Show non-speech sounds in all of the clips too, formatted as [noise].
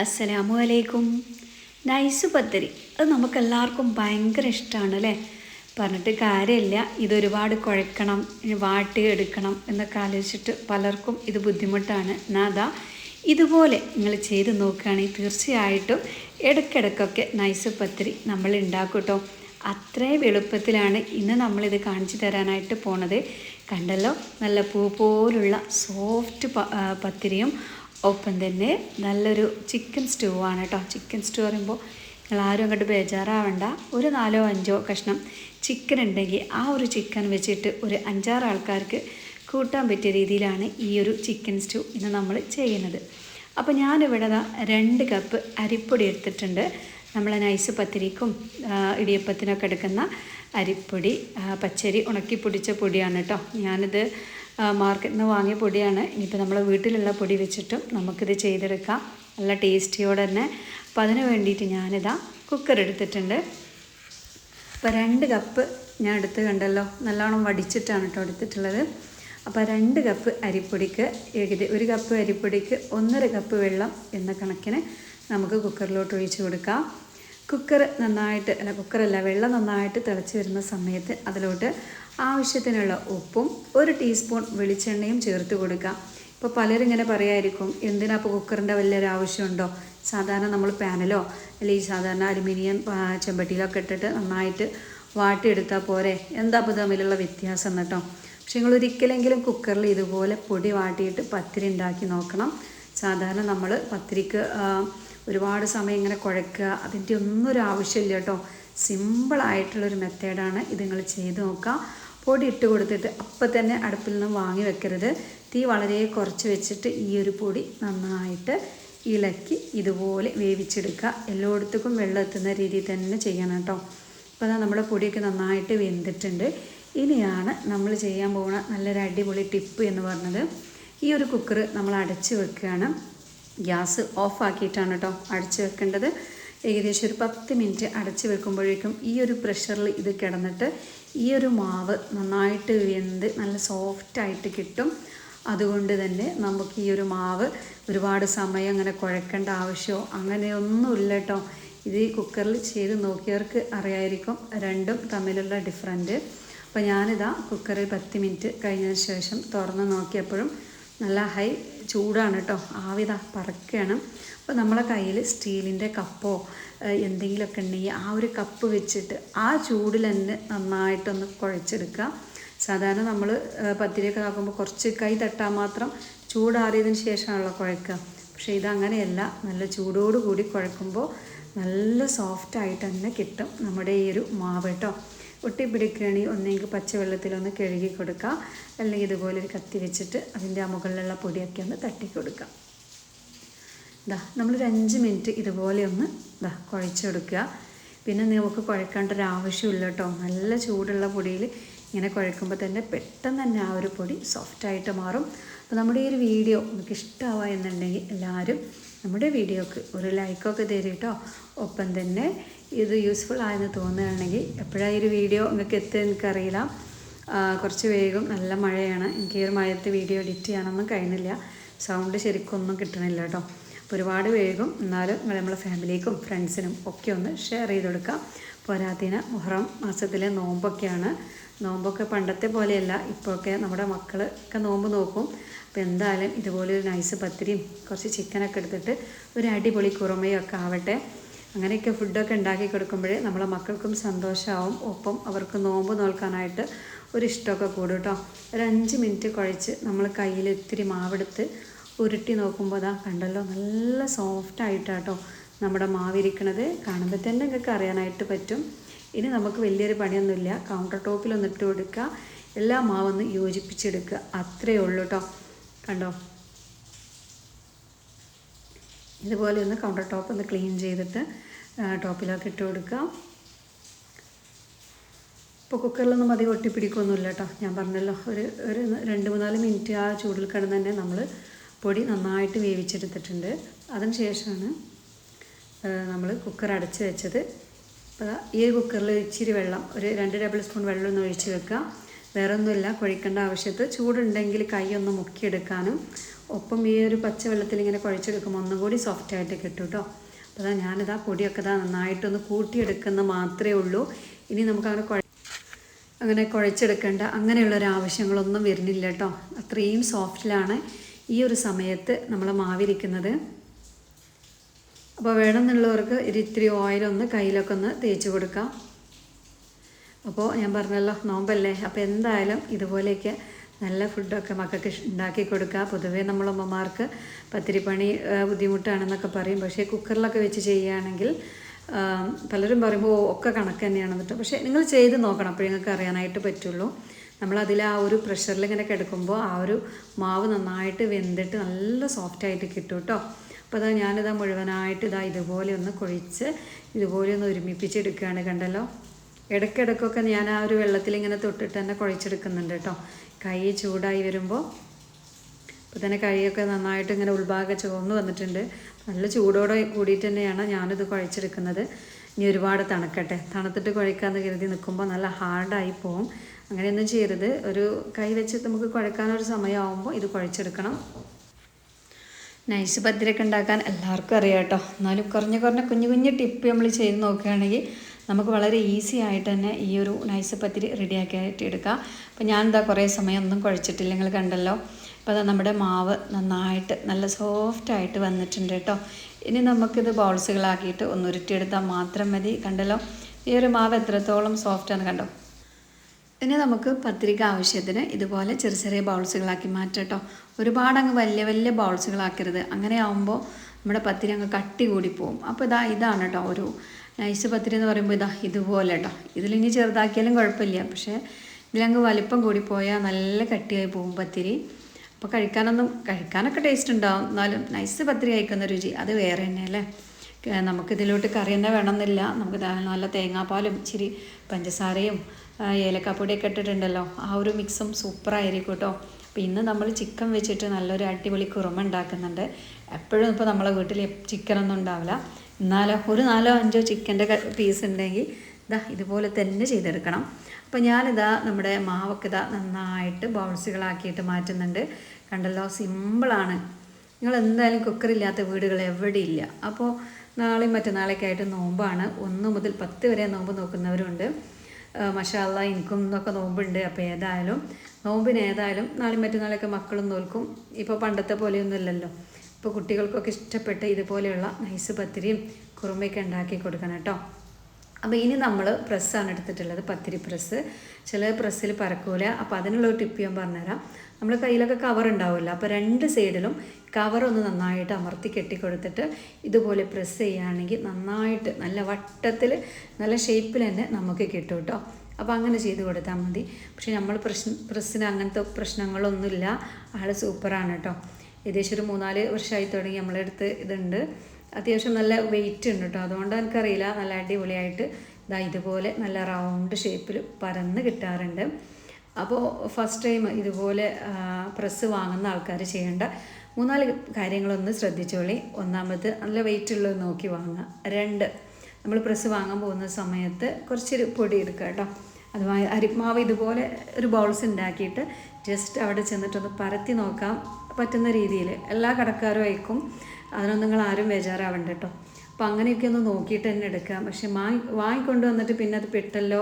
അസ്സലാമു അലൈക്കും. നൈസ് പത്തിരി അത് നമുക്കെല്ലാവർക്കും ഭയങ്കര ഇഷ്ടമാണ് അല്ലേ പറഞ്ഞിട്ട് കാര്യമില്ല. ഇതൊരുപാട് കുഴക്കണം വാട്ടി എടുക്കണം എന്നൊക്കെ ആലോചിച്ചിട്ട് പലർക്കും ഇത് ബുദ്ധിമുട്ടാണ്. നാദാ ഇതുപോലെ നിങ്ങൾ ചെയ്ത് നോക്കുകയാണെങ്കിൽ തീർച്ചയായിട്ടും ഇടയ്ക്കിടയ്ക്കൊക്കെ നൈസ് പത്തിരി നമ്മൾ ഉണ്ടാക്കും കേട്ടോ. അത്രയും എളുപ്പത്തിലാണ് ഇന്ന് നമ്മളിത് കാണിച്ചു തരാനായിട്ട് പോണത്. കണ്ടല്ലോ? നല്ല പൂ പോലുള്ള സോഫ്റ്റ് പത്തിരിയും ഒപ്പം തന്നെ. നല്ലൊരു ചിക്കൻ സ്റ്റൂ ആണ് കേട്ടോ ചിക്കൻ സ്റ്റൂ പറയുമ്പോൾ നിങ്ങൾ ആരും അങ്ങോട്ട് ബേജാറാവണ്ട. ഒരു നാലോ അഞ്ചോ കഷ്ണം ചിക്കൻ ഉണ്ടെങ്കിൽ ആ ഒരു ചിക്കൻ വെച്ചിട്ട് ഒരു അഞ്ചാറ് ആൾക്കാർക്ക് കൂട്ടാൻ പറ്റിയ രീതിയിലാണ് ഈ ഒരു ചിക്കൻ സ്റ്റൂ ഇന്ന് നമ്മൾ ചെയ്യുന്നത്. അപ്പോൾ ഞാനിവിടെ രണ്ട് കപ്പ് അരിപ്പൊടി എടുത്തിട്ടുണ്ട്. നമ്മൾ നൈസ് പത്തിരിക്കും ഇടിയപ്പത്തിനൊക്കെ എടുക്കുന്ന അരിപ്പൊടി പച്ചരി ഉണക്കി പൊടിച്ച പൊടിയാണ് കേട്ടോ ഞാനിത് മാർക്കറ്റിൽ നിന്ന് വാങ്ങിയ പൊടിയാണ്. ഇനിയിപ്പോൾ നമ്മൾ വീട്ടിലുള്ള പൊടി വെച്ചിട്ടും നമുക്കിത് ചെയ്തെടുക്കാം. നല്ല ടേസ്റ്റിയോടെ തന്നെ. അപ്പോൾ അതിന് വേണ്ടിയിട്ട് ഞാനിതാ കുക്കർ എടുത്തിട്ടുണ്ട്. അപ്പോൾ രണ്ട് കപ്പ് ഞാൻ എടുത്ത് കണ്ടല്ലോ നല്ലോണം വടിച്ചിട്ടാണ് കേട്ടോ എടുത്തിട്ടുള്ളത്. അപ്പോൾ രണ്ട് കപ്പ് അരിപ്പൊടിക്ക് ഏകദേശം ഒരു കപ്പ് അരിപ്പൊടിക്ക് ഒന്നര കപ്പ് വെള്ളം എന്ന കണക്കിന് നമുക്ക് കുക്കറിലോട്ട് ഒഴിച്ച് കൊടുക്കാം. കുക്കർ നന്നായിട്ട് അല്ല കുക്കറല്ല വെള്ളം നന്നായിട്ട് തിളച്ച് വരുന്ന സമയത്ത് അതിലോട്ട് ആവശ്യത്തിനുള്ള ഉപ്പും ഒരു ടീസ്പൂൺ വെളിച്ചെണ്ണയും ചേർത്ത് കൊടുക്കുക ഇപ്പോൾ പലരും ഇങ്ങനെ പറയായിരിക്കും എന്തിനാ ഇപ്പോൾ കുക്കറിന്റെ വലിയൊരു ആവശ്യമുണ്ടോ? സാധാരണ നമ്മൾ പാനലോ അല്ലെങ്കിൽ സാധാരണ അലുമിനിയം ചെമ്പട്ടിയിലോ ചെമ്പട്ടിയിലൊക്കെ ഇട്ടിട്ട് നന്നായിട്ട് വാട്ടിയെടുത്താൽ പോരെ. എന്താ ഇപ്പോൾ തമ്മിലുള്ള വ്യത്യാസം കേട്ടോ പക്ഷെ നിങ്ങൾ ഒരിക്കലെങ്കിലും കുക്കറിൽ ഇതുപോലെ പൊടി വാട്ടിയിട്ട് പത്തിരി ഉണ്ടാക്കി നോക്കണം. സാധാരണ നമ്മൾ പത്തിരിക്ക് ഒരുപാട് സമയം ഇങ്ങനെ കുഴക്കുക. അതിന്റെ ഒന്നും ഒരു ആവശ്യമില്ല കേട്ടോ സിമ്പിളായിട്ടുള്ളൊരു മെത്തേഡാണ് ഇത് നിങ്ങൾ ചെയ്ത് നോക്കുക. പൊടി ഇട്ട് കൊടുത്തിട്ട് അപ്പം തന്നെ അടുപ്പിൽ നിന്ന് വാങ്ങി വെക്കരുത്. തീ വളരെ കുറച്ച് വെച്ചിട്ട് ഈ ഒരു പൊടി നന്നായിട്ട് ഇളക്കി ഇതുപോലെ വേവിച്ചെടുക്കുക. എല്ലായിടത്തേക്കും വെള്ളം എത്തുന്ന രീതിയിൽ തന്നെ ചെയ്യണം കേട്ടോ. അപ്പോൾ അതാ നമ്മുടെ പൊടിയൊക്കെ നന്നായിട്ട് വെന്തിട്ടുണ്ട്. ഇനിയാണ് നമ്മൾ ചെയ്യാൻ പോകുന്ന നല്ലൊരു അടിപൊളി ടിപ്പ് എന്ന് പറഞ്ഞത്. ഈ ഒരു കുക്കർ നമ്മൾ അടച്ച് വെക്കുകയാണ്. ഗ്യാസ് ഓഫ് ആക്കിയിട്ടാണ് കേട്ടോ അടച്ച് വെക്കേണ്ടത്. ഏകദേശം ഒരു പത്ത് മിനിറ്റ് അടച്ച് വെക്കുമ്പോഴേക്കും ഈ ഒരു പ്രഷറിൽ ഇത് കിടന്നിട്ട് ഈ ഒരു മാവ് നന്നായിട്ട് വെന്ത് നല്ല സോഫ്റ്റായിട്ട് കിട്ടും. അതുകൊണ്ട് തന്നെ നമുക്ക് ഈ ഒരു മാവ് ഒരുപാട് സമയം അങ്ങനെ കുഴക്കേണ്ട ആവശ്യമോ അങ്ങനെയൊന്നുമില്ല കേട്ടോ ഇത് ഈ കുക്കറിൽ ചെയ്ത് നോക്കിയവർക്ക് അറിയായിരിക്കും രണ്ടും തമ്മിലുള്ള ഡിഫറന്റ് അപ്പോൾ ഞാനിതാ കുക്കറിൽ പത്ത് മിനിറ്റ് കഴിഞ്ഞതിന് ശേഷം തുറന്ന് നോക്കിയപ്പോഴും നല്ല ഹൈ ചൂടാണ് കേട്ടോ ആവിത പറക്കുകയാണ് അപ്പോൾ നമ്മളെ കയ്യിൽ സ്റ്റീലിന്റെ കപ്പോ എന്തെങ്കിലുമൊക്കെ ഉണ്ടെങ്കിൽ ആ ഒരു കപ്പ് വെച്ചിട്ട് ആ ചൂടിൽ തന്നെ നന്നായിട്ടൊന്ന് കുഴച്ചെടുക്കുക. സാധാരണ നമ്മൾ പത്തിരിയൊക്കെ ആക്കുമ്പോൾ കുറച്ച് കൈ തട്ടാൻ മാത്രം ചൂടാറിയതിന് ശേഷമാണല്ലോ കുഴക്കുക. പക്ഷേ ഇതങ്ങനെയല്ല. നല്ല ചൂടോട് കൂടി കുഴക്കുമ്പോൾ നല്ല സോഫ്റ്റായിട്ട് തന്നെ കിട്ടും നമ്മുടെ ഈ ഒരു മാവ് കേട്ടോ. ഒട്ടിപ്പിടിക്കുകയാണെങ്കിൽ ഒന്നെങ്കിൽ പച്ചവെള്ളത്തിലൊന്ന് കഴുകി കൊടുക്കുക. അല്ലെങ്കിൽ ഇതുപോലെ ഒരു കത്തി വെച്ചിട്ട് അതിന്റെ ആ മുകളിലുള്ള പൊടിയൊക്കെ ഒന്ന് തട്ടി ഇതാ നമ്മളൊരു അഞ്ച് മിനിറ്റ് ഇതുപോലെ ഒന്ന് ഇതാ കുഴച്ചെടുക്കുക. പിന്നെ നമുക്ക് കുഴക്കേണ്ട ഒരു ആവശ്യമില്ല കേട്ടോ. നല്ല ചൂടുള്ള പൊടിയിൽ ഇങ്ങനെ കുഴക്കുമ്പോൾ തന്നെ പെട്ടെന്ന് തന്നെ ആ ഒരു പൊടി സോഫ്റ്റായിട്ട് മാറും. അപ്പോൾ നമ്മുടെ ഈ ഒരു വീഡിയോ നമുക്ക് ഇഷ്ടമാവുക എന്നുണ്ടെങ്കിൽ എല്ലാവരും നമ്മുടെ വീഡിയോക്ക് ഒരു ലൈക്കൊക്കെ തരും കേട്ടോ. ഒപ്പം തന്നെ ഇത് യൂസ്ഫുൾ ആയെന്ന് തോന്നുകയാണെങ്കിൽ എപ്പോഴാണ് ഈ ഒരു വീഡിയോ നിങ്ങൾക്ക് എത്തുക എനിക്കറിയില്ല കുറച്ച് വേഗം നല്ല മഴയാണ്. എനിക്ക് ഈ ഒരു മഴയത്ത് വീഡിയോ എഡിറ്റ് ചെയ്യാനൊന്നും കഴിയുന്നില്ല സൗണ്ട് ശരിക്കൊന്നും കിട്ടണില്ല കേട്ടോ. ഒരുപാട് വേഗം എന്നാലും നമ്മളെ ഫാമിലിക്കും ഫ്രണ്ട്സിനും ഒക്കെ ഒന്ന് ഷെയർ ചെയ്ത് കൊടുക്കാം. പോരാത്തിന് മുഹറം മാസത്തിലെ നോമ്പൊക്കെയാണ്. നോമ്പൊക്കെ പണ്ടത്തെ പോലെയല്ല ഇപ്പോഴൊക്കെ നമ്മുടെ മക്കളൊക്കെ നോമ്പ് നോക്കും. അപ്പോൾ എന്തായാലും ഇതുപോലെ ഒരു നൈസ് പത്തിരിയും കുറച്ച് ചിക്കനൊക്കെ എടുത്തിട്ട് ഒരു അടിപൊളി കുറുമയും ഒക്കെ ആവട്ടെ. അങ്ങനെയൊക്കെ ഫുഡൊക്കെ ഉണ്ടാക്കി കൊടുക്കുമ്പോഴേ നമ്മളെ മക്കൾക്കും സന്തോഷമാവും ഒപ്പം അവർക്ക് നോമ്പ് നോൽക്കാനായിട്ട് ഒരു ഇഷ്ടമൊക്കെ കൂടും കേട്ടോ ഒരു അഞ്ച് മിനിറ്റ് കുഴച്ച് നമ്മൾ കയ്യിൽ ഇത്തിരി മാവെടുത്ത് ഉരുട്ടി നോക്കുമ്പോൾ അതാ കണ്ടല്ലോ നല്ല സോഫ്റ്റ് ആയിട്ടാട്ടോ നമ്മുടെ മാവിരിക്കണത്. കാണുമ്പോൾ തന്നെ നിങ്ങൾക്ക് അറിയാനായിട്ട് പറ്റും. ഇനി നമുക്ക് വലിയൊരു പണിയൊന്നുമില്ല. കൗണ്ടർ ടോപ്പിലൊന്ന് ഇട്ട് കൊടുക്കുക എല്ലാ മാവൊന്ന് യോജിപ്പിച്ചെടുക്കുക അത്രയേ ഉള്ളൂ കേട്ടോ കണ്ടോ? ഇതുപോലെ ഒന്ന് കൗണ്ടർ ടോപ്പ് ഒന്ന് ക്ലീൻ ചെയ്തിട്ട് ടോപ്പിലൊക്കെ ഇട്ട് കൊടുക്കാം. ഇപ്പോൾ കുക്കറിലൊന്നും അധികം ഒട്ടിപ്പിടിക്കുകയൊന്നുമില്ല കേട്ടോ ഞാൻ പറഞ്ഞല്ലോ ഒരു ഒരു രണ്ട് മൂന്നാൽ മിനിറ്റ് ആ ചൂടിൽ കിടന്ന് തന്നെ നമ്മൾ പൊടി നന്നായിട്ട് വേവിച്ചെടുത്തിട്ടുണ്ട്. അതിന് ശേഷമാണ് നമ്മൾ കുക്കർ അടച്ച് വെച്ചത്. ഈ കുക്കറിൽ ഇച്ചിരി വെള്ളം ഒരു രണ്ട് ടേബിൾ സ്പൂൺ വെള്ളം ഒന്ന് ഒഴിച്ച് വെക്കുക. വേറെ ഒന്നുമില്ല കുഴിക്കേണ്ട ആവശ്യത്ത്. ചൂടുണ്ടെങ്കിൽ കൈ ഒന്ന് മുക്കിയെടുക്കാനും ഒപ്പം ഈ ഒരു പച്ച വെള്ളത്തിൽ ഇങ്ങനെ കുഴച്ചെടുക്കുമ്പോൾ ഒന്നും കൂടി സോഫ്റ്റായിട്ട് കിട്ടും കേട്ടോ അപ്പോൾ അതാ ഞാനിതാ പൊടിയൊക്കെ ഇതാ നന്നായിട്ടൊന്ന് കൂട്ടിയെടുക്കുന്ന മാത്രമേ ഉള്ളൂ. ഇനി നമുക്ക് അങ്ങനെ കുഴ അങ്ങനെ കുഴച്ചെടുക്കേണ്ട അങ്ങനെയുള്ളൊരു ആവശ്യങ്ങളൊന്നും വരുന്നില്ല കേട്ടോ അത്രയും സോഫ്റ്റിലാണ് ഈ ഒരു സമയത്ത് നമ്മൾ മാവിരിക്കുന്നത്. അപ്പോൾ വേണമെന്നുള്ളവർക്ക് ഇത്തിരി ഓയിലൊന്ന് കയ്യിലൊക്കെ ഒന്ന് തേച്ച് കൊടുക്കാം. അപ്പോൾ ഞാൻ പറഞ്ഞല്ലോ നോമ്പല്ലേ? അപ്പോൾ എന്തായാലും ഇതുപോലെയൊക്കെ നല്ല ഫുഡൊക്കെ മക്കൾക്ക് ഉണ്ടാക്കി കൊടുക്കുക പൊതുവേ നമ്മളമ്മമാർക്ക് പത്തിരിപ്പണി പണി ബുദ്ധിമുട്ടാണെന്നൊക്കെ പറയും. പക്ഷേ കുക്കറിലൊക്കെ വെച്ച് ചെയ്യുകയാണെങ്കിൽ പലരും പറയുമ്പോൾ ഒക്കെ കണക്ക് തന്നെയാണ് എന്നിട്ട് പക്ഷേ നിങ്ങൾ ചെയ്ത് നോക്കണം. അപ്പോഴേ നിങ്ങൾക്ക് അറിയാനായിട്ട് പറ്റുള്ളൂ. നമ്മളതിൽ ആ ഒരു പ്രഷറിൽ ഇങ്ങനെ കിടക്കുമ്പോൾ ആ ഒരു മാവ് നന്നായിട്ട് വെന്തിട്ട് നല്ല സോഫ്റ്റായിട്ട് കിട്ടും കേട്ടോ അപ്പോൾ അതാ ഞാനിതാ മുഴുവനായിട്ട് ഇതാ ഇതുപോലെ ഒന്ന് കുഴിച്ച് ഇതുപോലെ ഒന്ന് ഒരുമിപ്പിച്ചെടുക്കുകയാണ് കണ്ടല്ലോ. ഇടയ്ക്കിടയ്ക്കൊക്കെ ഞാൻ ആ ഒരു വെള്ളത്തിൽ ഇങ്ങനെ തൊട്ടിട്ട് തന്നെ കുഴച്ചെടുക്കുന്നുണ്ട് കേട്ടോ. കൈ ചൂടായി വരുമ്പോൾ അപ്പോൾ തന്നെ കൈയൊക്കെ നന്നായിട്ട് ഇങ്ങനെ ഉൾഭാഗം ചുവന്ന് വന്നിട്ടുണ്ട്. നല്ല ചൂടോടെ കൂടിയിട്ട് തന്നെയാണ് ഞാനിത് കുഴച്ചെടുക്കുന്നത്. ഇനി ഒരുപാട് തണുക്കട്ടെ. തണുത്തിട്ട് കുഴക്കാമെന്ന് കരുതി നിൽക്കുമ്പോൾ നല്ല ഹാർഡായി പോവും. അങ്ങനെയൊന്നും ചെയ്യരുത്. ഒരു കൈ വെച്ച് നമുക്ക് കുഴക്കാനൊരു സമയമാകുമ്പോൾ ഇത് കുഴച്ചെടുക്കണം. നൈസ് പത്തിരൊക്കെ ഉണ്ടാക്കാൻ എല്ലാവർക്കും അറിയാം കേട്ടോ. എന്നാലും കുറഞ്ഞ കുറഞ്ഞ കുഞ്ഞു കുഞ്ഞു ടിപ്പ് നമ്മൾ ചെയ്ത് നോക്കുകയാണെങ്കിൽ നമുക്ക് വളരെ ഈസി ആയിട്ട് തന്നെ ഈ ഒരു നൈസ് പത്തിരി റെഡിയാക്കിയിട്ട് എടുക്കാം. അപ്പോൾ ഞാൻ എന്താ കുറേ സമയം ഒന്നും കുഴച്ചിട്ടില്ല. നിങ്ങൾ കണ്ടല്ലോ. അപ്പോൾ നമ്മുടെ മാവ് നന്നായിട്ട് നല്ല സോഫ്റ്റായിട്ട് വന്നിട്ടുണ്ട് കേട്ടോ. ഇനി നമുക്കിത് ബൗൾസുകളാക്കിയിട്ട് ഒന്ന് ഉരുട്ടിയെടുത്താൽ മാത്രം മതി. കണ്ടല്ലോ? ഈ ഒരു മാവ് എത്രത്തോളം സോഫ്റ്റാണ് കണ്ടോ? ഇനി നമുക്ക് പത്രിക ആവശ്യത്തിന് ഇതുപോലെ ചെറിയ ചെറിയ ബൗൾസുകളാക്കി മാറ്റാം കേട്ടോ ഒരുപാട് അങ്ങ് വലിയ വലിയ ബൗൾസുകളാക്കരുത്. അങ്ങനെ ആകുമ്പോൾ നമ്മുടെ പത്തിരി അങ്ങ് കട്ടി കൂടി പോകും അപ്പോൾ ഇതാ ഇതാണ് കേട്ടോ ഒരു നൈസ് പത്തിരി എന്ന് പറയുമ്പോൾ ഇതാ ഇതുപോലെ കേട്ടോ ഇതിലിനി ചെറുതാക്കിയാലും കുഴപ്പമില്ല. പക്ഷേ ഇതിലങ്ങ് വലിപ്പം കൂടിപ്പോയാൽ പോയാൽ നല്ല കട്ടിയായി പോകും പത്തിരി. അപ്പോൾ കഴിക്കാനൊന്നും കഴിക്കാനൊക്കെ ടേസ്റ്റ് ഉണ്ടാവും. എന്നാലും നൈസ് പത്തിരി കഴിക്കുന്ന രുചി അത് വേറെ തന്നെ അല്ലേ നമുക്കിതിലോട്ട് കറി തന്നെ വേണമെന്നില്ല. നമുക്ക് നല്ല തേങ്ങാപ്പാലും ഇച്ചിരി പഞ്ചസാരയും ഏലക്കാപ്പൊടിയൊക്കെ ഇട്ടിട്ടുണ്ടല്ലോ. ആ ഒരു മിക്സും സൂപ്പറായിരിക്കും കേട്ടോ അപ്പോൾ ഇന്ന് നമ്മൾ ചിക്കൻ വെച്ചിട്ട് നല്ലൊരു അടിപൊളി കുറുമ ഉണ്ടാക്കുന്നുണ്ട്. എപ്പോഴും ഇപ്പോൾ നമ്മളെ വീട്ടിൽ ചിക്കനൊന്നും ഉണ്ടാവില്ല. എന്നാലോ ഒരു നാലോ അഞ്ചോ ചിക്കന്റെ പീസ് ഉണ്ടെങ്കിൽ ഇതാ ഇതുപോലെ തന്നെ ചെയ്തെടുക്കണം. അപ്പോൾ ഞാനിതാ നമ്മുടെ മാവൊക്കെ ഇതാ നന്നായിട്ട് ബൗൾസുകളാക്കിയിട്ട് മാറ്റുന്നുണ്ട്. കണ്ടല്ലോ സിമ്പിളാണ്. നിങ്ങൾ എന്തായാലും കുക്കറില്ലാത്ത വീടുകൾ എവിടെയില്ല. അപ്പോൾ നാളെയും മറ്റന്നാളൊക്കെ ആയിട്ട് നോമ്പാണ്. ഒന്ന് മുതൽ പത്ത് വരെ നോമ്പ് നോക്കുന്നവരുണ്ട്. മഷാല്ല എനിക്കും എന്നൊക്കെ നോമ്പുണ്ട്. അപ്പോൾ ഏതായാലും നോമ്പിന് ഏതായാലും നാളെയും മറ്റന്നാളൊക്കെ മക്കളും നോൽക്കും. ഇപ്പോൾ പണ്ടത്തെ പോലെയൊന്നും ഇല്ലല്ലോ. ഇപ്പോൾ കുട്ടികൾക്കൊക്കെ ഇഷ്ടപ്പെട്ട ഇതുപോലെയുള്ള നൈസ് പത്തിരിയും കുറുമയൊക്കെ ഉണ്ടാക്കി കൊടുക്കണം കേട്ടോ. അപ്പോൾ ഇനി നമ്മൾ പ്രസ്സാണ് എടുത്തിട്ടുള്ളത് പത്തിരി പ്രസ് ചില പ്രസ്സിൽ പറക്കൂല. അപ്പോൾ അതിനുള്ള ടിപ്പ് ഞാൻ പറഞ്ഞുതരാം. നമ്മൾ കയ്യിലൊക്കെ കവർ ഉണ്ടാവില്ല അപ്പോൾ രണ്ട് സൈഡിലും കവർ ഒന്ന് നന്നായിട്ട് അമർത്തി കെട്ടിക്കൊടുത്തിട്ട് ഇതുപോലെ പ്രസ് ചെയ്യുകയാണെങ്കിൽ നന്നായിട്ട് നല്ല വട്ടത്തിൽ നല്ല ഷേപ്പിൽ തന്നെ നമുക്ക് കിട്ടും കേട്ടോ. അപ്പോൾ അങ്ങനെ ചെയ്ത് കൊടുത്താൽ മതി. പക്ഷേ നമ്മൾ പ്രശ്ന പ്രസ്സിന് അങ്ങനത്തെ പ്രശ്നങ്ങളൊന്നുമില്ല. ആൾ സൂപ്പറാണ് കേട്ടോ. ഏകദേശം ഒരു മൂന്നാൽ വർഷമായി തുടങ്ങി നമ്മളെ അടുത്ത് ഇതുണ്ട്. അത്യാവശ്യം നല്ല വെയിറ്റ് ഉണ്ട് കേട്ടോ. അതുകൊണ്ട് എനിക്കറിയില്ല. നല്ല അടിപൊളിയായിട്ട് ഇതാ ഇതുപോലെ നല്ല റൗണ്ട് ഷേപ്പിൽ പരന്ന് കിട്ടാറുണ്ട്. അപ്പോൾ ഫസ്റ്റ് ടൈം ഇതുപോലെ പ്രസ് വാങ്ങുന്ന ആൾക്കാർ ചെയ്യേണ്ട മൂന്നാൽ കാര്യങ്ങളൊന്ന് ശ്രദ്ധിച്ചോളി. ഒന്നാമത് നല്ല വെയിറ്റ് ഉള്ളത് നോക്കി വാങ്ങുക. രണ്ട് നമ്മൾ പ്രസ് വാങ്ങാൻ പോകുന്ന സമയത്ത് കുറച്ചൊരു പൊടി എടുക്കുക കേട്ടോ. അതുമായി അരിമാവ് ഇതുപോലെ ഒരു ബൗൾസ് ഉണ്ടാക്കിയിട്ട് ജസ്റ്റ് അവിടെ ചെന്നിട്ടൊന്ന് പരത്തി നോക്കാം പറ്റുന്ന രീതിയിൽ എല്ലാ കടക്കാരും അയക്കും അതിനൊന്നും നിങ്ങൾ ആരും ബേജാറാവണ്ട കേട്ടോ. അപ്പോൾ അങ്ങനെയൊക്കെ ഒന്ന് നോക്കിയിട്ട് തന്നെ എടുക്കാം പക്ഷെ വാങ്ങി വാങ്ങിക്കൊണ്ട് വന്നിട്ട് പിന്നെ അത് പെട്ടല്ലോ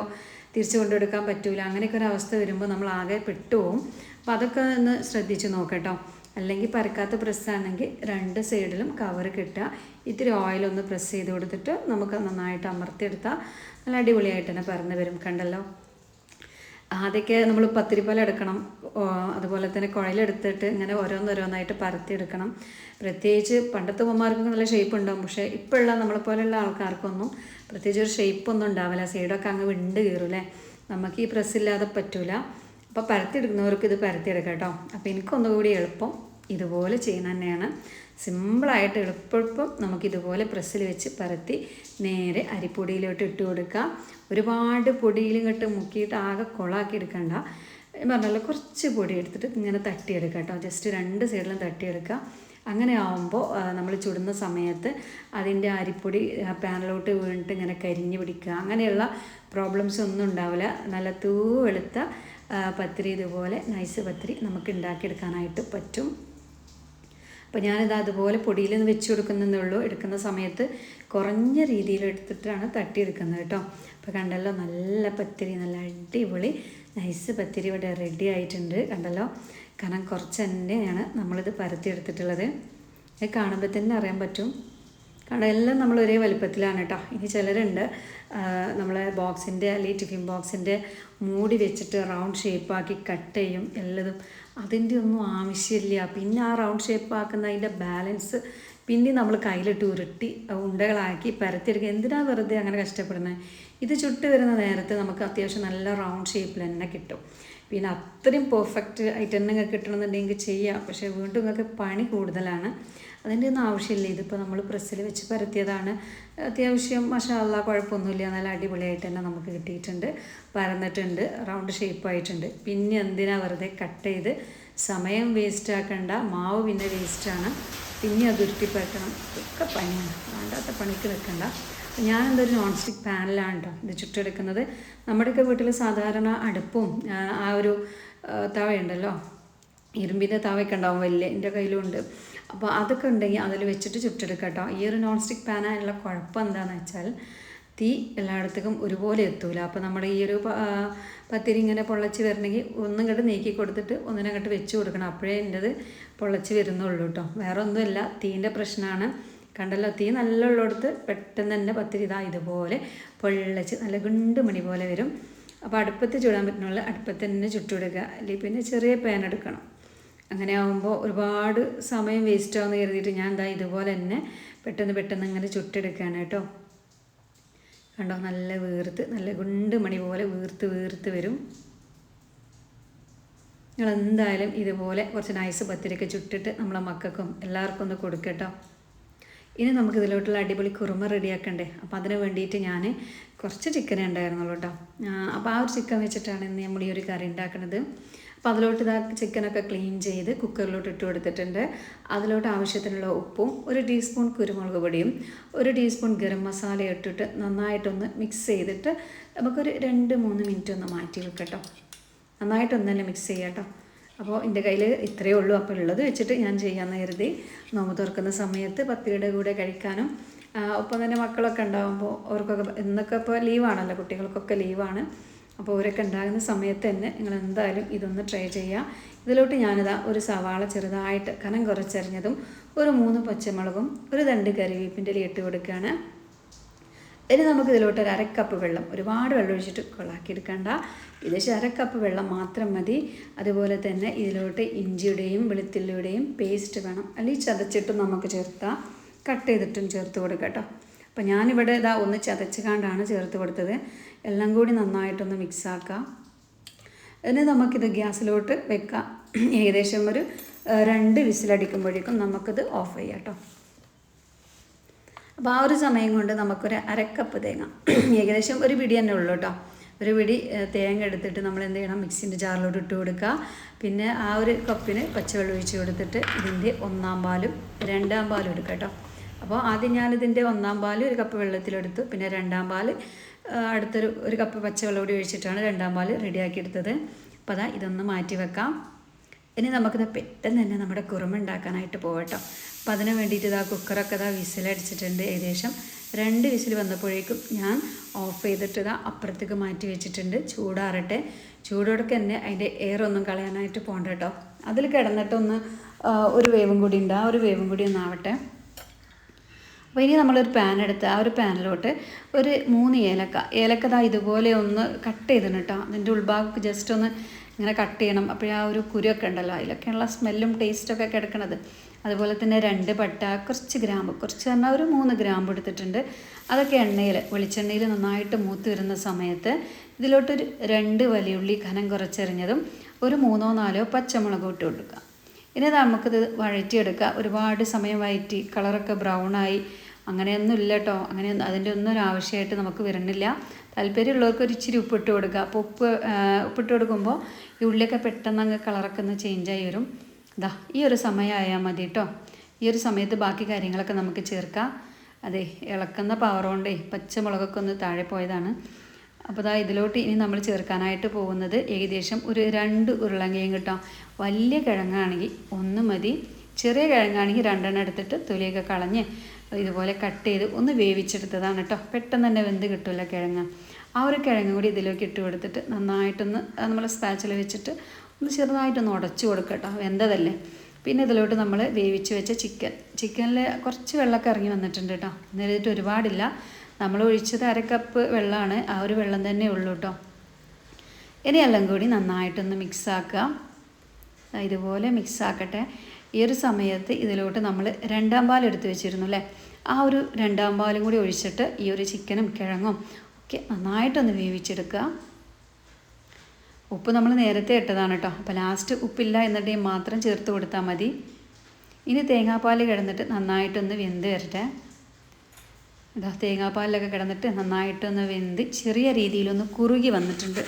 തിരിച്ചു കൊണ്ടെടുക്കാൻ പറ്റൂല. അങ്ങനെയൊക്കെ ഒരു അവസ്ഥ വരുമ്പോൾ നമ്മൾ ആകെ പെട്ടുപോകും അപ്പോൾ അതൊക്കെ ഒന്ന് ശ്രദ്ധിച്ച് നോക്കട്ടോ അല്ലെങ്കിൽ പരക്കാത്ത പ്രസ്സാണെങ്കിൽ രണ്ട് സൈഡിലും കവർ കിട്ടുക. ഇത്തിരി ഓയിലൊന്ന് പ്രസ് ചെയ്ത് കൊടുത്തിട്ട് നമുക്ക് നന്നായിട്ട് അമർത്തിയെടുത്താൽ നല്ല അടിപൊളിയായിട്ട് തന്നെ പറന്ന് വരും. കണ്ടല്ലോ? ആദ്യമൊക്കെ നമ്മൾ പത്തിരിപ്പാൽ എടുക്കണം. അതുപോലെ തന്നെ കുഴലെടുത്തിട്ട് ഇങ്ങനെ ഓരോന്നോരോന്നായിട്ട് പരത്തിയെടുക്കണം. പ്രത്യേകിച്ച് പണ്ടത്തെ ഉമ്മമാർക്കൊക്കെ നല്ല ഷേപ്പ് ഉണ്ടാവും. പക്ഷേ ഇപ്പോഴുള്ള നമ്മളെ പോലെയുള്ള ആൾക്കാർക്കൊന്നും പ്രത്യേകിച്ച് ഒരു ഷേപ്പ് ഒന്നും ഉണ്ടാവില്ല. സൈഡൊക്കെ അങ്ങ് വിണ്ട് കീറും അല്ലേ? നമുക്ക് ഈ പ്രസ് ഇല്ലാതെ പറ്റൂല. അപ്പോൾ പരത്തിയെടുക്കുന്നവർക്ക് ഇത് പരത്തിയെടുക്കാം കേട്ടോ. അപ്പോൾ എനിക്കൊന്നുകൂടി എളുപ്പം ഇതുപോലെ ചെയ്യുന്ന തന്നെയാണ്. സിമ്പിളായിട്ട് എളുപ്പം നമുക്ക് ഇതുപോലെ പ്രസ്സിൽ വെച്ച് പരത്തി നേരെ അരിപ്പൊടിയിലോട്ട് ഇട്ട് കൊടുക്കുക. ഒരുപാട് പൊടിയിലും കെട്ട് മുക്കിയിട്ട് ആകെ കൊളാക്കി എടുക്കണ്ട. പറഞ്ഞാൽ കുറച്ച് പൊടി എടുത്തിട്ട് ഇങ്ങനെ തട്ടിയെടുക്കുക കേട്ടോ. ജസ്റ്റ് രണ്ട് സൈഡിലും തട്ടിയെടുക്കുക. അങ്ങനെ ആവുമ്പോൾ നമ്മൾ ചുടുന്ന സമയത്ത് അതിന്റെ അരിപ്പൊടി പാനിലോട്ട് വീണിട്ട് ഇങ്ങനെ കരിഞ്ഞ് പിടിക്കുക. അങ്ങനെയുള്ള പ്രോബ്ലംസ് ഒന്നും ഉണ്ടാവില്ല. നല്ല തൂ വെളുത്ത പത്തിരി ഇതുപോലെ നൈസ് പത്തിരി നമുക്ക് ഉണ്ടാക്കിയെടുക്കാനായിട്ട് പറ്റും. അപ്പോൾ ഞാനിത് അതുപോലെ പൊടിയിൽ നിന്ന് വെച്ച് കൊടുക്കുന്നതേ ഉള്ളൂ. എടുക്കുന്ന സമയത്ത് കുറഞ്ഞ രീതിയിൽ എടുത്തിട്ടാണ് തട്ടിയെടുക്കുന്നത് കേട്ടോ. അപ്പോൾ കണ്ടല്ലോ നല്ല പത്തിരി നല്ല അടിപൊളി നൈസ് പത്തിരി ഇവിടെ റെഡി ആയിട്ടുണ്ട്. കണ്ടല്ലോ? കാരണം കുറച്ച് തന്നെയാണ് നമ്മളിത് പരത്തിയെടുത്തിട്ടുള്ളത് അത് കാണുമ്പോൾ തന്നെ അറിയാൻ പറ്റും. കാരണം എല്ലാം നമ്മൾ ഒരേ വലിപ്പത്തിലാണ് കേട്ടോ. ഇനി ചിലരുണ്ട് നമ്മളെ ബോക്സിന്റെ അല്ലെങ്കിൽ ടിഫിൻ ബോക്സിന്റെ മൂടി വെച്ചിട്ട് റൗണ്ട് ഷേപ്പാക്കി കട്ട് ചെയ്യും എല്ലതും. അതിന്റെ ഒന്നും ആവശ്യമില്ല. പിന്നെ ആ റൗണ്ട് ഷേപ്പ് ആക്കുന്നതിന്റെ ബാലൻസ് പിന്നെ നമ്മൾ കയ്യിലിട്ട് ഉരുട്ടി ഉണ്ടകളാക്കി പരത്തിയെടുക്കുക. എന്തിനാണ് വെറുതെ അങ്ങനെ കഷ്ടപ്പെടുന്നത്? ഇത് ചുട്ട് വരുന്ന നേരത്ത് നമുക്ക് അത്യാവശ്യം നല്ല റൗണ്ട് ഷേപ്പിൽ തന്നെ കിട്ടും. പിന്നെ അത്രയും പെർഫെക്റ്റ് ആയിട്ട് തന്നെ കിട്ടണമെന്നുണ്ടെങ്കിൽ ചെയ്യാം. പക്ഷേ വീണ്ടും നിങ്ങൾക്ക് പണി കൂടുതലാണ്. അതിന്റെ ഒന്നും ആവശ്യമില്ല. ഇതിപ്പോൾ നമ്മൾ പ്രസ്സിൽ വെച്ച് പരത്തിയതാണ്. അത്യാവശ്യം മഷാല്ല കുഴപ്പമൊന്നുമില്ല. നല്ല അടിപൊളിയായിട്ട് തന്നെ നമുക്ക് കിട്ടിയിട്ടുണ്ട്. പരന്നിട്ടുണ്ട്. റൗണ്ട് ഷേപ്പായിട്ടുണ്ട് പിന്നെ എന്തിനാ വെറുതെ കട്ട് ചെയ്ത് സമയം വേസ്റ്റ് ആക്കണ്ട. മാവ് പിന്നെ വേസ്റ്റാണ് പിന്നെ അത് ഉരുട്ടിപ്പരത്തണം. ഒക്കെ പണിയാണ്. വേണ്ടാത്ത പണിക്ക് നിൽക്കണ്ട. ഞാൻ എന്തൊരു നോൺ സ്റ്റിക്ക് പാനലാണ് കേട്ടോ ഇത് ചുട്ടെടുക്കുന്നത്. നമ്മുടെയൊക്കെ വീട്ടിൽ സാധാരണ അടുപ്പും ആ, ഒരു തവയുണ്ടല്ലോ. ഇരുമ്പിന്റെ തവയൊക്കെ ഉണ്ടാവും വലിയ എന്റെ കയ്യിലുണ്ട് അപ്പോൾ അതൊക്കെ ഉണ്ടെങ്കിൽ അതിൽ വെച്ചിട്ട് ചുറ്റെടുക്കാം കേട്ടോ ഈ ഒരു നോൺ സ്റ്റിക്ക് പാനായുള്ള കുഴപ്പം എന്താണെന്ന് വെച്ചാൽ തീ എല്ലായിടത്തേക്കും ഒരുപോലെ എത്തൂല. അപ്പോൾ നമ്മുടെ ഈ ഒരു പത്തിരി ഇങ്ങനെ പൊള്ളച്ച് വരണമെങ്കിൽ ഒന്നും കണ്ട് നീക്കി കൊടുത്തിട്ട് ഒന്നിനങ്ങോട്ട് വെച്ച് കൊടുക്കണം. അപ്പോഴേ എന്റെത് പൊള്ളച്ച് വരുന്നുള്ളൂ കേട്ടോ വേറെ ഒന്നുമില്ല തീന്റെ പ്രശ്നമാണ്. കണ്ടല്ലോ തീ നല്ല ഉള്ളിടത്ത് പെട്ടെന്ന് തന്നെ പത്തിരി ഇതാ ഇതുപോലെ പൊള്ളച്ച് നല്ല ഗുണ്ട് മണി പോലെ വരും. അപ്പോൾ അടുപ്പത്ത് ചുടാൻ പറ്റുന്നുള്ള അടുപ്പത്ത് തന്നെ ചുട്ടുവിടുക. അല്ലെങ്കിൽ പിന്നെ ചെറിയ പാൻ എടുക്കണം. അങ്ങനെ ആകുമ്പോൾ ഒരുപാട് സമയം വേസ്റ്റ് ആവുമെന്ന് കരുതിയിട്ട് ഞാൻ എന്താ ഇതുപോലെ തന്നെ പെട്ടെന്ന് പെട്ടെന്ന് ഇങ്ങനെ ചുട്ടെടുക്കുകയാണ് കേട്ടോ. കണ്ടോ നല്ല വീർത്ത് നല്ല ഗുണ്ട് മണി പോലെ വീർത്ത് വീർത്ത് വരും. നിങ്ങൾ എന്തായാലും ഇതുപോലെ കുറച്ച് നൈസ് പത്തിരിക്ക ചുട്ടിട്ട് നമ്മളെ മക്കൾക്കും എല്ലാവർക്കും ഒന്ന് കൊടുക്കട്ടോ ഇനി നമുക്ക് ഇതിലോട്ടുള്ള അടിപൊളി കുറുമ റെഡിയാക്കണ്ടേ? അപ്പോൾ അതിന് വേണ്ടിയിട്ട് ഞാൻ കുറച്ച് ചിക്കൻ ഉണ്ടായിരുന്നുള്ളൂ കേട്ടോ. അപ്പോൾ ആ ഒരു ചിക്കൻ വെച്ചിട്ടാണ് ഇന്ന് നമ്മൾ ഈ ഒരു കറി ഉണ്ടാക്കുന്നത് അപ്പോൾ അതിലോട്ട് ഇതാ ചിക്കനൊക്കെ ക്ലീൻ ചെയ്ത് കുക്കറിലോട്ട് ഇട്ട് കൊടുത്തിട്ടുണ്ട്. അതിലോട്ട് ആവശ്യത്തിനുള്ള ഉപ്പും ഒരു ടീസ്പൂൺ കുരുമുളക് പൊടിയും ഒരു ടീസ്പൂൺ ഗരം മസാല ഇട്ടിട്ട് നന്നായിട്ടൊന്ന് മിക്സ് ചെയ്തിട്ട് നമുക്കൊരു രണ്ട് മൂന്ന് മിനിറ്റ് ഒന്ന് മാറ്റി വെക്കട്ടോ. നന്നായിട്ടൊന്നല്ലേ മിക്സ് ചെയ്യാം കേട്ടോ അപ്പോൾ എന്റെ കയ്യിൽ ഇത്രയേ ഉള്ളൂ. അപ്പോൾ ഉള്ളത് വെച്ചിട്ട് ഞാൻ ചെയ്യാമെന്ന് കരുതി. നോമ്പ് തുറക്കുന്ന സമയത്ത് പത്തിയുടെ കൂടെ കഴിക്കാനും ഒപ്പം തന്നെ മക്കളൊക്കെ ഉണ്ടാകുമ്പോൾ അവർക്കൊക്കെ ഇന്നൊക്കെ ഇപ്പോൾ ലീവാണല്ലോ കുട്ടികൾക്കൊക്കെ ലീവാണ്. അപ്പോൾ അവരൊക്കെ ഉണ്ടാകുന്ന സമയത്ത് തന്നെ നിങ്ങൾ എന്തായാലും ഇതൊന്ന് ട്രൈ ചെയ്യുക. ഇതിലോട്ട് ഞാനിതാ ഒരു സവാള ചെറുതായിട്ട് കനം കുറച്ചരിഞ്ഞതും ഒരു മൂന്ന് പച്ചമുളകും ഒരു രണ്ട് കറിവേപ്പിന്റെ ഇട്ട് കൊടുക്കുകയാണ്. ഇനി നമുക്ക് ഇതിലോട്ട് ഒരു അരക്കപ്പ് വെള്ളം ഒരുപാട് വെള്ളം ഒഴിച്ചിട്ട് കൊള്ളാക്കി എടുക്കേണ്ട. ഏകദേശം അരക്കപ്പ് വെള്ളം മാത്രം മതി. അതുപോലെ തന്നെ ഇതിലോട്ട് ഇഞ്ചിയുടെയും വെളുത്തുള്ളിയുടെയും പേസ്റ്റ് വേണം. അല്ലെങ്കിൽ ചതച്ചിട്ടും നമുക്ക് ചേർത്താം കട്ട് ചെയ്തിട്ടും ചേർത്ത് കൊടുക്കാം കേട്ടോ. അപ്പോൾ ഞാനിവിടെ ഇതാ ഒന്ന് ചതച്ച് കാണ്ടാണ് ചേർത്ത് കൊടുത്തത്. എല്ലാം കൂടി നന്നായിട്ടൊന്ന് മിക്സാക്കാം ഇനി നമുക്കിത് ഗ്യാസിലോട്ട് വെക്കാം. ഏകദേശം ഒരു രണ്ട് വിസിലടിക്കുമ്പോഴേക്കും നമുക്കിത് ഓഫ് ചെയ്യാം കേട്ടോ. അപ്പോൾ ആ ഒരു സമയം കൊണ്ട് നമുക്കൊരു അരക്കപ്പ് തേങ്ങ. [clears throat] ഏകദേശം ഒരു പിടി തന്നെ ഉള്ളൂ കേട്ടോ ഒരു പിടി തേങ്ങ എടുത്തിട്ട് നമ്മൾ എന്ത് ചെയ്യണം മിക്സിന്റെ ജാറിലോട്ട് ഇട്ട് കൊടുക്കുക. പിന്നെ ആ ഒരു കപ്പിന് പച്ചവെള്ളം ഒഴിച്ച് കൊടുത്തിട്ട് ഇതിന്റെ ഒന്നാം പാലും രണ്ടാം പാലും എടുക്കുക കേട്ടോ അപ്പോൾ ആദ്യം ഞാനിതിന്റെ ഒന്നാം പാൽ ഒരു കപ്പ് വെള്ളത്തിലെടുത്തു. പിന്നെ രണ്ടാം ഏഹ്, അടുത്തൊരു ഒരു കപ്പ് പച്ചവെള്ളം കൂടി ഒഴിച്ചിട്ടാണ് രണ്ടാം പാൽ റെഡിയാക്കി എടുത്തത്. അപ്പോൾ അതാ ഇതൊന്ന് മാറ്റി വെക്കാം. ഇനി നമുക്കിത് പെട്ടെന്ന് തന്നെ നമ്മുടെ കുറുമ ഉണ്ടാക്കാനായിട്ട് പോകട്ടോ അപ്പം അതിന് വേണ്ടിയിട്ട് ഇതാ കുക്കറൊക്കെ ഇതാ വിസിലടിച്ചിട്ടുണ്ട് ഏകദേശം രണ്ട് വിസിൽ വന്നപ്പോഴേക്കും ഞാൻ ഓഫ് ചെയ്തിട്ട് ഇതാ അപ്പുറത്തേക്ക് മാറ്റി വെച്ചിട്ടുണ്ട്. ചൂടാറട്ടെ. ചൂടോടൊക്കെ തന്നെ അതിന്റെ എയർ ഒന്നും കളയാനായിട്ട് പോകണ്ട കേട്ടോ. അതിൽ കിടന്നിട്ടൊന്ന് ഒരു വേവും കൂടി ഉണ്ട്. ആ ഒരു വേവും കൂടി ഒന്നാവട്ടെ അപ്പോൾ ഇനി നമ്മളൊരു പാൻ എടുത്ത് ആ ഒരു പാനിലോട്ട് ഒരു മൂന്ന് ഏലക്ക. ഏലക്ക ദാ ഇതുപോലെ ഒന്ന് കട്ട് ചെയ്തിന് കേട്ടോ. അതിന്റെ ഉൾഭാഗത്ത് ജസ്റ്റ് ഒന്ന് ഇങ്ങനെ കട്ട് ചെയ്യണം. അപ്പോഴേ ആ ഒരു കുരുവൊക്കെ ഉണ്ടല്ലോ അതിലൊക്കെയുള്ള സ്മെല്ലും ടേസ്റ്റൊക്കെ കിടക്കണത്. അതുപോലെ തന്നെ രണ്ട് പട്ട കുറച്ച് ഗ്രാമ്പ് കുറച്ച് പറഞ്ഞാൽ ഒരു മൂന്ന് ഗ്രാമ്പ് എടുത്തിട്ടുണ്ട്. അതൊക്കെ എണ്ണയിൽ വെളിച്ചെണ്ണയിൽ നന്നായിട്ട് മൂത്ത് വരുന്ന സമയത്ത് ഇതിലോട്ടൊരു രണ്ട് വലിയുള്ളി കനം കുറച്ചെറിഞ്ഞതും ഒരു മൂന്നോ നാലോ പച്ചമുളക് ഇട്ട് കൊടുക്കുക. ഇനി നമുക്കിത് വഴറ്റിയെടുക്കുക. ഒരുപാട് സമയം വഴറ്റി കളറൊക്കെ ബ്രൗണായി അങ്ങനെയൊന്നും ഇല്ല കേട്ടോ അങ്ങനെ അതിന്റെ ഒന്നും ഒരു ആവശ്യമായിട്ട് നമുക്ക് വരുന്നില്ല. താല്പര്യമുള്ളവർക്ക് ഒരു ഇച്ചിരി ഉപ്പിട്ട് കൊടുക്കുക. അപ്പോൾ ഉപ്പ് ഉപ്പിട്ട് കൊടുക്കുമ്പോൾ ഈ ഉള്ളിയൊക്കെ പെട്ടെന്ന് അങ്ങ് കളറൊക്കെ ഒന്ന് ചേഞ്ചായി വരും. ഇതാ ഈ ഒരു സമയമായാൽ മതി കേട്ടോ ഈ ഒരു സമയത്ത് ബാക്കി കാര്യങ്ങളൊക്കെ നമുക്ക് ചേർക്കാം. അതെ ഇളക്കുന്ന പവർ പച്ചമുളകൊക്കെ ഒന്ന് താഴെ പോയതാണ്. അപ്പോൾ ദാ ഇതിലോട്ട് ഇനി നമ്മൾ ചേർക്കാനായിട്ട് പോകുന്നത് ഏകദേശം ഒരു രണ്ട് ഉരുളങ്കയും കിട്ടാം വലിയ കിഴങ്ങാണെങ്കിൽ ഒന്ന് മതി. ചെറിയ കിഴങ്ങാണെങ്കിൽ രണ്ടെണ്ണം എടുത്തിട്ട് തൊലിയൊക്കെ കളഞ്ഞ് ഇതുപോലെ കട്ട് ചെയ്ത് ഒന്ന് വേവിച്ചെടുത്തതാണ് കേട്ടോ പെട്ടെന്ന് തന്നെ വെന്ത് കിട്ടുമല്ലോ കിഴങ്ങ്. ആ ഒരു കിഴങ്ങ് കൂടി ഇതിലേക്ക് ഇട്ട് കൊടുത്തിട്ട് നന്നായിട്ടൊന്ന് നമ്മൾ സ്പാച്ചിൽ വെച്ചിട്ട് ഒന്ന് ചെറുതായിട്ടൊന്ന് ഉടച്ചു കൊടുക്കട്ടോ. കേട്ടോ വെന്തതല്ലേ? പിന്നെ ഇതിലോട്ട് നമ്മൾ വേവിച്ച് വെച്ച ചിക്കൻ. ചിക്കനിൽ കുറച്ച് വെള്ളമൊക്കെ ഇറങ്ങി വന്നിട്ടുണ്ട് കേട്ടോ. എന്നിട്ട് ഒരുപാടില്ല. നമ്മൾ ഒഴിച്ചത് അരക്കപ്പ് കപ്പ് വെള്ളമാണ്. ആ ഒരു വെള്ളം തന്നെ ഉള്ളൂ കേട്ടോ. ഇനി എല്ലാം കൂടി നന്നായിട്ടൊന്ന് മിക്സാക്കുക ഇതുപോലെ മിക്സാക്കട്ടെ ഈ ഒരു സമയത്ത് ഇതിലോട്ട് നമ്മൾ രണ്ടാം പാൽ എടുത്ത് വെച്ചിരുന്നു അല്ലേ? ആ ഒരു രണ്ടാം പാലും കൂടി ഒഴിച്ചിട്ട് ഈ ഒരു ചിക്കനും കിഴങ്ങും ഒക്കെ നന്നായിട്ടൊന്ന് വേവിച്ചെടുക്കുക. ഉപ്പ് നമ്മൾ നേരത്തെ ഇട്ടതാണ് കേട്ടോ അപ്പോൾ ലാസ്റ്റ് ഉപ്പില്ല എന്നിട്ട് മാത്രം ചേർത്ത് കൊടുത്താൽ മതി. ഇനി തേങ്ങാപ്പാൽ കിടന്നിട്ട് നന്നായിട്ടൊന്ന് വെന്ത് വരട്ടെ. ഇതാ തേങ്ങാപ്പാലിലൊക്കെ കിടന്നിട്ട് നന്നായിട്ടൊന്ന് വെന്ത് ചെറിയ രീതിയിലൊന്ന് കുറുകി വന്നിട്ടുണ്ട്.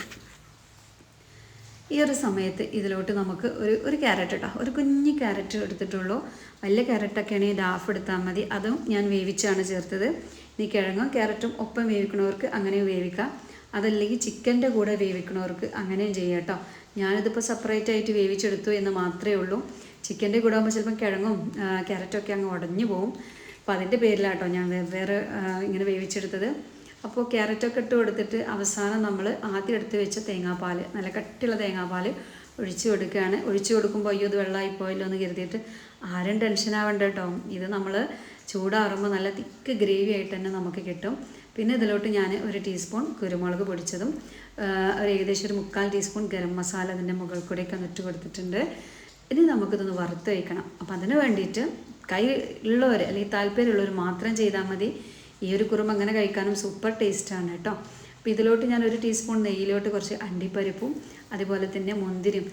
ഈ ഒരു സമയത്ത് ഇതിലോട്ട് നമുക്ക് ഒരു ഒരു ക്യാരറ്റ് കേട്ടോ ഒരു കുഞ്ഞ് ക്യാരറ്റ് എടുത്തിട്ടുള്ളൂ. വലിയ ക്യാരറ്റൊക്കെ ആണെങ്കിൽ ഹാഫ് എടുത്താൽ മതി. അതും ഞാൻ വേവിച്ചാണ് ചേർത്തത്. ഇനി കിഴങ്ങും ക്യാരറ്റും ഒപ്പം വേവിക്കണവർക്ക് അങ്ങനെ വേവിക്കാം. അതല്ലെങ്കിൽ ചിക്കന്റെ കൂടെ വേവിക്കണവർക്ക് അങ്ങനെയും ചെയ്യാം കേട്ടോ. ഞാനിതിപ്പോൾ സെപ്പറേറ്റ് ആയിട്ട് വേവിച്ചെടുത്തു എന്ന് മാത്രമേ ഉള്ളൂ. ചിക്കന്റെ കൂടെ ആകുമ്പോൾ ചിലപ്പോൾ കിഴങ്ങും ക്യാരറ്റൊക്കെ അങ്ങ് ഉടഞ്ഞു പോകും അപ്പോൾ അതിന്റെ പേരിലാട്ടോ ഞാൻ വെവ്വേറെ ഇങ്ങനെ വേവിച്ചെടുത്തത്. അപ്പോൾ ക്യാരറ്റൊക്കെ ഇട്ട് കൊടുത്തിട്ട് അവസാനം നമ്മൾ ആദ്യം എടുത്ത് വെച്ച തേങ്ങാപ്പാൽ നല്ല കട്ടിയുള്ള തേങ്ങാപ്പാൽ ഒഴിച്ചു കൊടുക്കുകയാണ്. ഒഴിച്ചു കൊടുക്കുമ്പോൾ അയ്യോ ഇത് വെള്ളമായി പോയല്ലോ എന്ന് കരുതിയിട്ട് ആരും ടെൻഷൻ ആവേണ്ട കേട്ടോ. ഇത് നമ്മൾ ചൂടാറുമ്പോൾ നല്ല തിക്ക് ഗ്രേവി ആയിട്ട് തന്നെ നമുക്ക് കിട്ടും. പിന്നെ ഇതിലോട്ട് ഞാൻ ഒരു ടീസ്പൂൺ കുരുമുളക് പൊടിച്ചതും ഒരു ഏകദേശം ഒരു മുക്കാൽ ടീസ്പൂൺ ഗരം മസാല അതിന്റെ മുകളിൽ കൂടെയൊക്കെ ഒന്നിട്ട് കൊടുത്തിട്ടുണ്ട്. ഇനി നമുക്കിതൊന്ന് വറുത്ത് വയ്ക്കണം. അപ്പം അതിന് വേണ്ടിയിട്ട് കൈ ഉള്ളവർ അല്ലെങ്കിൽ താല്പര്യമുള്ളവർ മാത്രം ചെയ്താൽ മതി. ഈ ഒരു കുറുമ അങ്ങനെ കഴിക്കാനും സൂപ്പർ ടേസ്റ്റാണ് കേട്ടോ. അപ്പോൾ ഇതിലോട്ട് ഞാൻ ഒരു ടീസ്പൂൺ നെയ്യിലോട്ട് കുറച്ച് അണ്ടിപ്പരിപ്പും അതുപോലെ തന്നെ മുന്തിരിയും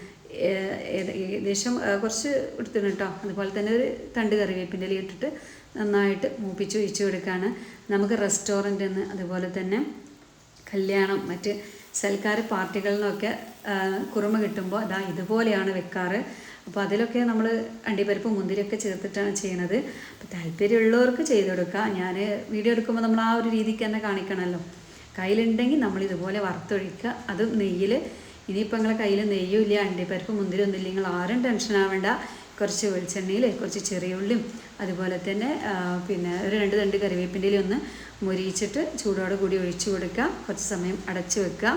ഏകദേശം കുറച്ച് എടുത്തിടും കേട്ടോ. അതുപോലെ തന്നെ ഒരു തണ്ട് കറിവേപ്പിന്റെ ഇട്ടിട്ട് നന്നായിട്ട് മൂപ്പിച്ച് ഒഴിച്ച് കൊടുക്കുകയാണ്. നമുക്ക് റെസ്റ്റോറന്റിൽ നിന്ന് അതുപോലെ തന്നെ കല്യാണം മറ്റ് സൽക്കാര പാർട്ടികളിൽ നിന്നൊക്കെ കുറുമ കിട്ടുമ്പോൾ അതാ ഇതുപോലെയാണ് വെക്കാറ്. അപ്പോൾ അതിലൊക്കെ നമ്മൾ അണ്ടിപ്പരിപ്പ് മുന്തിരിയൊക്കെ ചേർത്തിട്ടാണ് ചെയ്യുന്നത് അപ്പോൾ താല്പര്യമുള്ളവർക്ക് ചെയ്ത് കൊടുക്കുക. ഞാൻ വീഡിയോ എടുക്കുമ്പോൾ നമ്മൾ ആ ഒരു രീതിക്ക് തന്നെ കാണിക്കണമല്ലോ. കയ്യിലുണ്ടെങ്കിൽ നമ്മൾ ഇതുപോലെ വറുത്തൊഴിക്കുക. അതും നെയ്യിൽ ഇനിയിപ്പോൾ നിങ്ങളെ കയ്യിൽ നെയ്യും ഇല്ല അണ്ടിപ്പരിപ്പ് മുന്തിരി ഒന്നും ഇല്ല നിങ്ങൾ ആരും ടെൻഷൻ ആവേണ്ട. കുറച്ച് വെളിച്ചെണ്ണയിൽ കുറച്ച് ചെറിയ ഉള്ളിയും അതുപോലെ തന്നെ പിന്നെ ഒരു രണ്ട് തണ്ട് കറിവേപ്പിന്റെ ഒന്ന് മുരിയിച്ചിട്ട് ചൂടോടെ കൂടി ഒഴിച്ചു കൊടുക്കുക കുറച്ച് സമയം അടച്ചു വെക്കുക.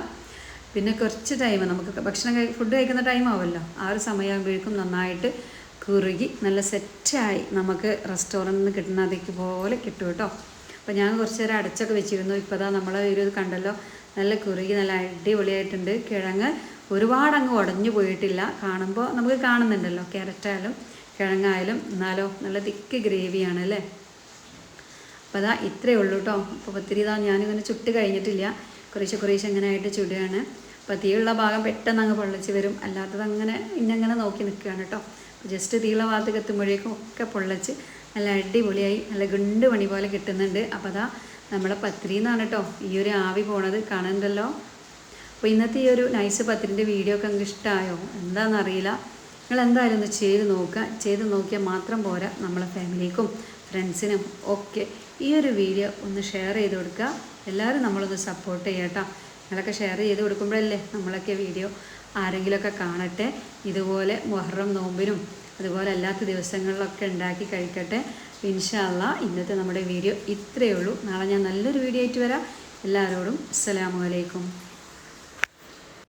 പിന്നെ കുറച്ച് ടൈം നമുക്ക് ഭക്ഷണം കഴി ഫുഡ് കഴിക്കുന്ന ടൈം ആവുമല്ലോ ആ ഒരു സമയമാകുമ്പോഴേക്കും നന്നായിട്ട് കുറുകി നല്ല സെറ്റായി നമുക്ക് റെസ്റ്റോറന്റിൽ നിന്ന് കിട്ടുന്നതേക്ക് പോലെ കിട്ടും കേട്ടോ. അപ്പോൾ ഞാൻ കുറച്ച് നേരം അടച്ചൊക്കെ വെച്ചിരുന്നു. ഇപ്പോൾ അതാ നമ്മൾ ഒരു കണ്ടല്ലോ. നല്ല കുറുകി നല്ല അടിപൊളിയായിട്ടുണ്ട്. കിഴങ്ങ് ഒരുപാട് അങ്ങ് ഉടഞ്ഞു പോയിട്ടില്ല. കാണുമ്പോൾ നമുക്ക് കാണുന്നുണ്ടല്ലോ ക്യാരറ്റായാലും കിഴങ്ങായാലും. എന്നാലോ നല്ല തിക്ക് ഗ്രേവിയാണ് അല്ലേ? അപ്പോൾ അതാ ഇത്രയേ ഉള്ളൂ കേട്ടോ അപ്പോൾ ഒത്തിരി ഇതാ ഞാനിങ്ങനെ ചുട്ട് കഴിഞ്ഞിട്ടില്ല. കുറേശ്ശെ കുറേശ്ശെ ഇങ്ങനെ ആയിട്ട് ചുടുകയാണ്. അപ്പോൾ തീയുള്ള ഭാഗം പെട്ടെന്ന് അങ്ങ് പൊള്ളിച്ച് വരും. അല്ലാത്തത് അങ്ങനെ ഇന്നങ്ങനെ നോക്കി നിൽക്കുകയാണ് കേട്ടോ ജസ്റ്റ് തീയുള്ള ഭാഗത്തേക്ക് എത്തുമ്പോഴേക്കും ഒക്കെ പൊള്ളിച്ച് നല്ല അടിപൊളിയായി നല്ല ഗുണ്ട് പണി പോലെ കിട്ടുന്നുണ്ട്. അപ്പോൾ അതാ നമ്മളെ പത്തിരി എന്നാണ് കേട്ടോ ഈ ഒരു ആവി പോണത് കാണുന്നുണ്ടല്ലോ. അപ്പോൾ ഇന്നത്തെ ഈ ഒരു നൈസ് പത്തിരിന്റെ വീഡിയോ ഒക്കെ നിങ്ങൾക്ക് ഇഷ്ടമായോ എന്താണെന്നറിയില്ല നിങ്ങൾ എന്തായാലും ഒന്ന് ചെയ്ത് നോക്കുക. ചെയ്ത് നോക്കിയാൽ മാത്രം പോരാ നമ്മളെ ഫാമിലിക്കും ഫ്രണ്ട്സിനും ഒക്കെ ഈ ഒരു വീഡിയോ ഒന്ന് ഷെയർ ചെയ്ത് കൊടുക്കുക. എല്ലാവരും നമ്മളൊന്ന് സപ്പോർട്ട് ചെയ്യട്ടോ നിങ്ങളൊക്കെ ഷെയർ ചെയ്ത് കൊടുക്കുമ്പോഴല്ലേ നമ്മളൊക്കെ വീഡിയോ ആരെങ്കിലുമൊക്കെ കാണട്ടെ. ഇതുപോലെ മുഹറം നോമ്പിനും അതുപോലെ അല്ലാത്ത ദിവസങ്ങളിലൊക്കെ ഉണ്ടാക്കി കഴിക്കട്ടെ. ഇൻഷാല്ല ഇന്നത്തെ നമ്മുടെ വീഡിയോ ഇത്രയേ ഉള്ളൂ. നാളെ ഞാൻ നല്ലൊരു വീഡിയോ ആയിട്ട് വരാം. എല്ലാവരോടും അസ്സലാമു അലൈക്കും.